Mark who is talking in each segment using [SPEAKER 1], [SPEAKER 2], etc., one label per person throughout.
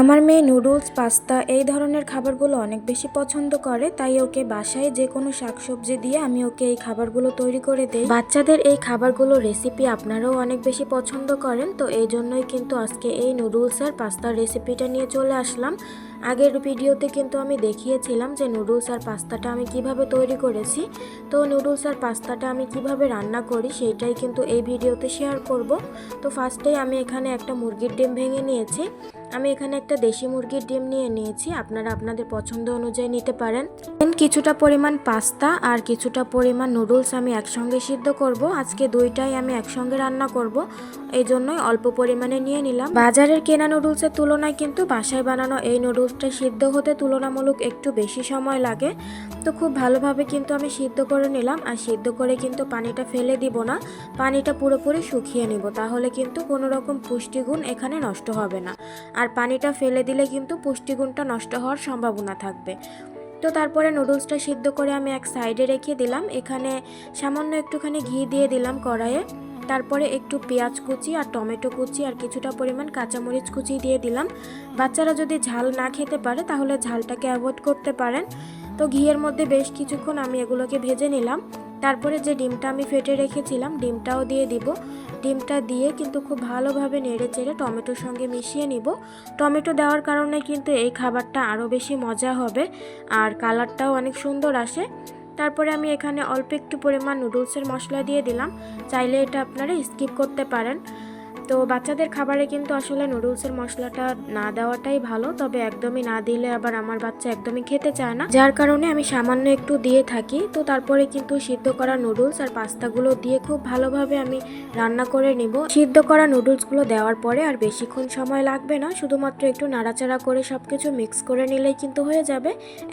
[SPEAKER 1] আমার মেয়ে noodles, pasta এই ধরনের খাবারগুলো অনেক বেশি পছন্দ করে, তাই ওকে বাসায় যে কোনো শাকসবজি দিয়ে আমি ওকে এই খাবারগুলো তৈরি করে দিই। বাচ্চাদের এই খাবারগুলো রেসিপি আপনারাও অনেক বেশি পছন্দ করেন, তো এই জন্যই কিন্তু আজকে এই নুডলস আর পাস্তার রেসিপিটা নিয়ে চলে আসলাম। আগের ভিডিওতে কিন্তু আমি দেখিয়েছিলাম যে নুডলস আর পাস্তাটা আমি কীভাবে তৈরি করেছি, তো নুডলস আর পাস্তাটা আমি কীভাবে রান্না করি সেইটাই কিন্তু এই ভিডিওতে শেয়ার করব। তো ফার্স্টেই আমি এখানে একটা মুরগির ডিম ভেঙে নিয়েছি। আমি এখানে একটা দেশি মুরগির ডিম নিয়ে নিয়েছি। আপনারা আপনাদের পছন্দ অনুযায়ী নিতে পারেন। কিছুটা পরিমাণ পাস্তা আর কিছুটা পরিমাণ নুডলস আমি একসঙ্গে সিদ্ধ করব। আজকে দুইটাই আমি একসঙ্গে রান্না করব। এই জন্যই অল্প পরিমাণে নিয়ে নিলাম। বাজারের কেনা নুডলসের তুলনায় কিন্তু বাসায় বানানো এই নুডলসটা সিদ্ধ হতে তুলনামূলক একটু বেশি সময় লাগে। তো খুব ভালোভাবে কিন্তু আমি সিদ্ধ করে নিলাম আর সিদ্ধ করে কিন্তু পানিটা ফেলে দিব না। পানিটা পুরোপুরি শুকিয়ে নিব, তাহলে কিন্তু কোনো রকম পুষ্টিগুণ এখানে নষ্ট হবে না। আর পানিটা ফেলে দিলে কিন্তু পুষ্টিগুণটা নষ্ট হওয়ার সম্ভাবনা থাকবে। তো তারপরে নুডলসটা সিদ্ধ করে আমি এক সাইডে রেখে দিলাম। এখানে সামান্য একটুখানি ঘি দিয়ে দিলাম কড়াইয়ে। তারপরে একটু পেঁয়াজ কুচি আর টমেটো কুচি আর কিছুটা পরিমাণ কাঁচামরিচ কুচি দিয়ে দিলাম। বাচ্চারা যদি ঝাল না খেতে পারে তাহলে ঝালটাকে অ্যাভয়েড করতে পারেন। তো ঘিয়ের মধ্যে বেশ কিছুক্ষণ আমি এগুলোকে ভেজে নিলাম। তারপরে যে ডিমটা আমি ফেটে রেখেছিলাম, ডিমটাও দিয়ে দিব। ডিমটা দিয়ে কিন্তু খুব ভালোভাবে নেড়ে চেড়ে টমেটোর সঙ্গে মিশিয়ে নিব। টমেটো দেওয়ার কারণে কিন্তু এই খাবারটা আরও বেশি মজা হবে আর কালারটাও অনেক সুন্দর আসে। তারপরে আমি এখানে অল্প একটু পরিমাণ নুডলসের মশলা দিয়ে দিলাম। চাইলে এটা আপনারা স্কিপ করতে পারেন। তো বাচ্চাদের খাবারে কিন্তু আসলে নুডলসের মশলাটা না দেওয়াটাই ভালো, তবে একদমই না দিলে আবার আমার বাচ্চা একদমই খেতে চায় না। যার কারণে আমি সামান্য একটু দিয়ে থাকি, তো তারপরে কিন্তু সিদ্ধ করা নুডলস আর পাস্তাগুলো দিয়ে খুব ভালোভাবে আমি রান্না করে নিব। সিদ্ধ করা নুডলসগুলো দেওয়ার পরে আর বেশিক্ষণ সময় লাগবে না, শুধুমাত্র একটু নাড়াচাড়া করে সব কিছু মিক্স করে নিলেই কিন্তু হয়ে যাবে।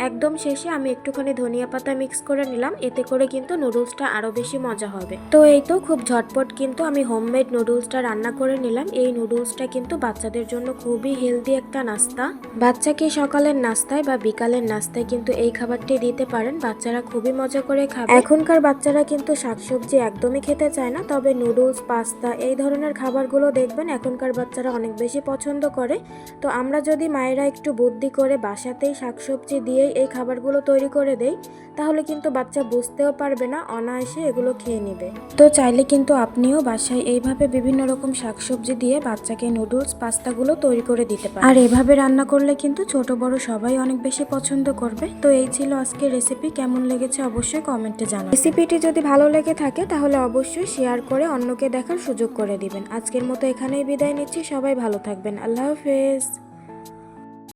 [SPEAKER 1] একদম শেষে আমি একটুখানি ধনিয়া পাতা মিক্স করে নিলাম, এতে করে কিন্তু নুডলসটা আরও বেশি মজা হবে। তো এই তো খুব ঝটপট কিন্তু আমি হোমমেড নুডলসটা রান্না করে নিলাম। এই নুডলসটা কিন্তু বাচ্চাদের জন্য খুবই হেলদি একটা নাস্তা। বাচ্চাকে সকালের নাস্তায় বা বিকালের নাস্তায় কিন্তু এই খাবারটি দিতে পারেন। বাচ্চারা খুবই মজা করে খাবে। এখনকার বাচ্চারা কিন্তু শাকসবজি একদমই খেতে চায় না, তবে নুডলস, পাস্তা এই ধরনের খাবারগুলো দেখবেন এখনকার বাচ্চারা অনেক বেশি পছন্দ করে। তো আমরা যদি মায়েরা একটু বুদ্ধি করে বাসাতেই শাকসবজি দিয়েই এই খাবারগুলো তৈরি করে দেই, তাহলে কিন্তু বাচ্চা বুঝতেও পারবে না, অনায়াসে এগুলো খেয়ে নেবে। তো চাইলে কিন্তু আপনিও বাসায় এইভাবে বিভিন্ন রকম শাকসবজি দিয়ে বাচ্চাকে নুডলস পাস্তাগুলো তৈরি করে দিতে পারেন আর এভাবে রান্না করলে কিন্তু ছোট বড় সবাই অনেক বেশি পছন্দ করবে। তো এই ছিল আজকের রেসিপি কেমন লেগেছে অবশ্যই কমেন্টে জানান রেসিপিটি যদি ভালো লেগে থাকে তাহলে অবশ্যই শেয়ার করে অন্যকে দেখার সুযোগ করে দিবেন। আজকের মতো এখানেই বিদায় নিচ্ছি সবাই ভালো থাকবেন। আল্লাহ হাফেজ।